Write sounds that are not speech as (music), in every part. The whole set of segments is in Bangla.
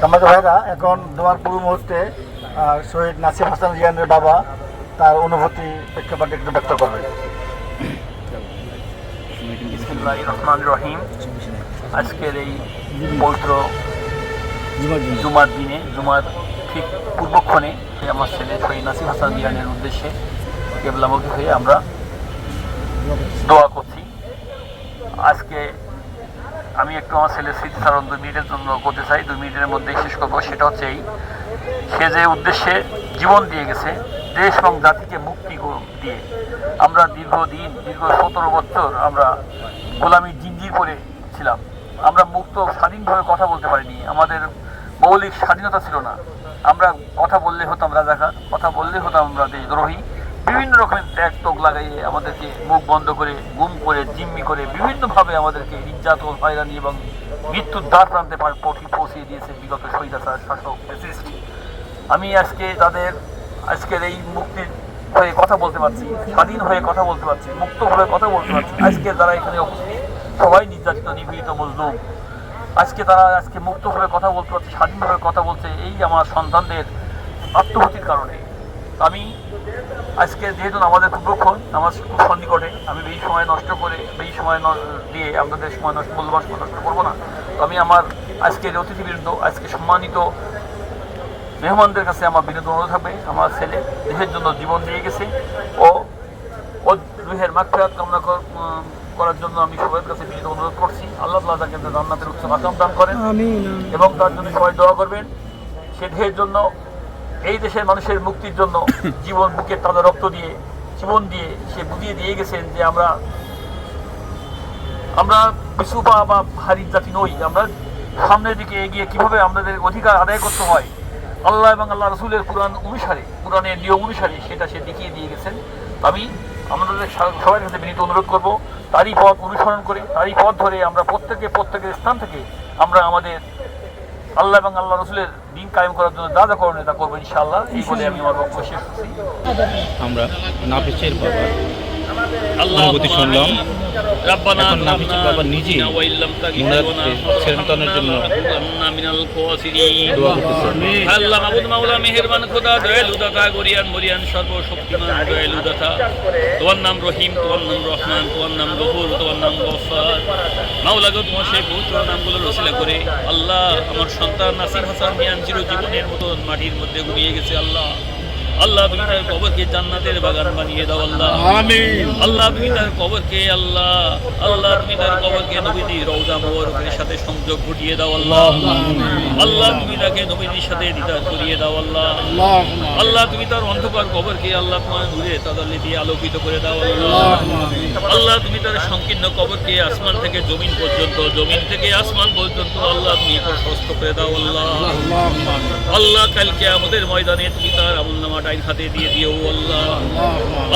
সম্মানিত ভাইরা, এখন দোয়ার পূর্ব মুহূর্তে শহীদ নাসির হাসান জিয়ানের বাবা তার অনুভূতি প্রেক্ষাপটে একটু ব্যক্ত বিসমুল্লাহ রহমান রহিম। আজকের এই পবিত্র জুমার দিনে, জুমার ঠিক পূর্বক্ষণে আমার ছেলে শহীদ নাসির হাসান বিয়ানের উদ্দেশ্যে কেবলামুখী হয়ে আমরা দোয়া করছি। আজকে আমি একটু আমার ছেলের স্মৃতিচারণ দুই মিনিটের জন্য করতে চাই, দুই মিনিটের মধ্যেই শেষ করব, সেটা হচ্ছে এই, সে যে উদ্দেশ্যে জীবন দিয়ে গেছে, দেশ এবং জাতিকে মুক্তি দিয়ে। আমরা দীর্ঘদিন, দীর্ঘ সতেরো বছর আমরা গোলামি জিঞ্জির করে ছিলাম। আমরা মুক্ত, স্বাধীনভাবে কথা বলতে পারিনি, আমাদের মৌলিক স্বাধীনতা ছিল না। আমরা কথা বললে হতাম রাজাকার, কথা বললে হতাম আমরা দেশদ্রোহী বিভিন্ন রকমের ট্যাগ টোক লাগাইয়ে আমাদেরকে মুখ বন্ধ করে গুম করে, জিম্মি করে বিভিন্নভাবে আমাদেরকে নির্যাতন, হয়রানি এবং মৃত্যুর দ্বার প্রান্তে পৌঁছিয়ে দিয়েছে বিগত স্বৈরাচার শাসক আমি আজকে তাদের, আজকের এই মুক্তির হয়ে কথা বলতে পারছি, স্বাধীন হয়ে কথা বলতে পারছি, মুক্ত হয়ে কথা বলতে পারছি। আজকে যারা এখানে সবাই নির্যাতিত, নিপীড়িত, মজলুম। আজকে তারা আজকে মুক্ত হয়ে কথা বলতে পারছে স্বাধীনভাবে কথা বলছে, এই আমার সন্তানদের আত্মহতির কারণে। আমি আজকে যেহেতু আমাদের পূর্বক্ষণ আমার খুব সন্নিকটে আমি বেশি সময় নষ্ট করে বেশি সময় দিয়ে আপনাদের সময় নষ্ট মূল্যবান সময় নষ্ট করব না। তো আমি আমার আজকের অতিথিবৃন্দ আজকে সম্মানিত মেহমানদের কাছে আমার বিনোদ অনুরোধ থাকবে। আমার ছেলে দেশের জন্য জীবন দিয়ে গেছে। ও ও রুহের মাকফিরাত কামনা কর- করার জন্য আমি সবার কাছে বিনীত অনুরোধ করছি। আল্লাহ তালা তাকে জান্নাতের উচ্চ মাকাম দান করেন এবং তার জন্য সবাই দোয়া করবেন। সে দেহের জন্য এই দেশের মানুষের মুক্তির জন্য (coughs) জীবন বুকের তাজা রক্ত দিয়ে জীবন দিয়ে সে বুঝিয়ে দিয়ে গেছেন যে আমরা আমরা বিশুপা বা হারির জাতি নই। আমরা সামনের দিকে এগিয়ে কীভাবে আমাদের অধিকার আদায় করতে হয় আল্লাহ এবং আল্লাহ রসুলের কোরআন অনুসারে কোরআনের নিয়ম অনুসারে সেটা সে দেখিয়ে দিয়ে গেছেন। আমি আমাদের সবার কাছে বিনীত অনুরোধ করব তারই পথ অনুসরণ করে তারই পথ ধরে আমরা প্রত্যেকে প্রত্যেকের স্থান থেকে আমরা আমাদের আল্লাহ এবং আল্লাহ রসুলের দিন কায়েম করার জন্য দাদা করণীয় তা করব ইনশাআল্লাহ। এই বলে আমি আমার বক্তব্য শেষ করছি। আমরা নাফিসের বাবা অনুভূতি শুনলাম। এখন বাবা সন্তানের জন্য আল্লাহ তোমার নাম রহিম নাম নাম তোমার নাম সেই আল্লাহ, আমার সন্তান নাসির হাসান মিয়ান চির জীবনের মতন মাটির মধ্যে ঘুমিয়ে গেছে, আল্লাহ। আল্লাহ তুমি তার কবরকে জান্নাতের বাগান বানিয়ে দাও আল্লাহ। আল্লাহ তুমি তার কবরকে আল্লাহ আল্লাহ তুমি তার কবরকে নবীজি রওজা মোবারকের সাথে সংযোগ ঘটিয়ে দাও আল্লাহ। আল্লাহ তুমি তাকে নবীজির সাথে দিদার করিয়ে দাও আল্লাহ। আল্লাহ তুমি তার অন্ধকার কবরকে আল্লাহ তোমার নূরে তাদাল্লি দিয়ে আলোকিত করে দাও আল্লাহ। আল্লাহ তুমি তার সংকীর্ণ কবরকে আসমান থেকে জমিন পর্যন্ত জমিন থেকে আসমান পর্যন্ত আল্লাহ তুমি প্রশস্ত করে দাও আল্লাহ। আল্লাহ কালকে আমাদের ময়দানে তুমি তার আমল নামা ডাইন হাতে দিয়ে দিও আল্লাহ।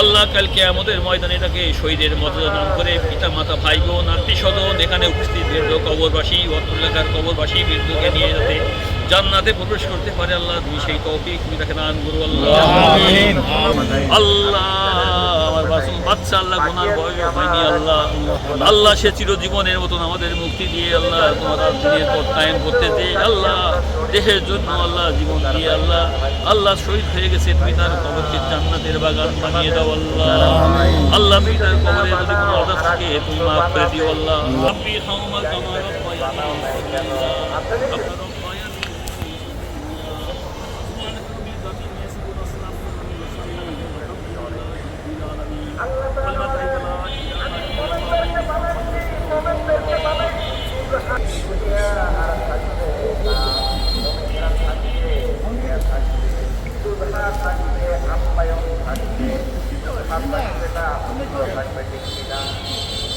আল্লাহ কালকে আমাদের ময়দানে তাকে শহীদের মর্যাদা করে পিতা মাতা ভাই বোন আত্মীয় স্বজন এখানে উপস্থিত বৃদ্ধ কবরবাসী অতুল্লাকার কবরবাসী বৃদ্ধকে নিয়ে যাতে জান্নাতে প্রবেশ করতে পারে আল্লাহ তুমি সেই তৌফিক তুমি তাকে দান করো আল্লাহ। আল্লাহ। বাচ্চা আল্লাহ গুনার ভয় হয়নি আল্লাহ। আল্লাহ সে চিরজীবনের মতন আমাদের মুক্তি দিয়ে আল্লাহ তোমার দিনের পথ কায়েম করতে দিয়ে আল্লাহ। দেশের জন্য আল্লাহ জীবন দিয়ে আল্লাহ। আল্লাহ শহীদ হয়ে গেছে তুমি তার কবরকে জান্নাতের বাগান বানিয়ে দাও আল্লাহ। আল্লাহ তুমি তার কবরে যদি কোনো আদাব থাকে তুমি মাফ করে দিও আল্লাহ। আপনি হাউমা আপনার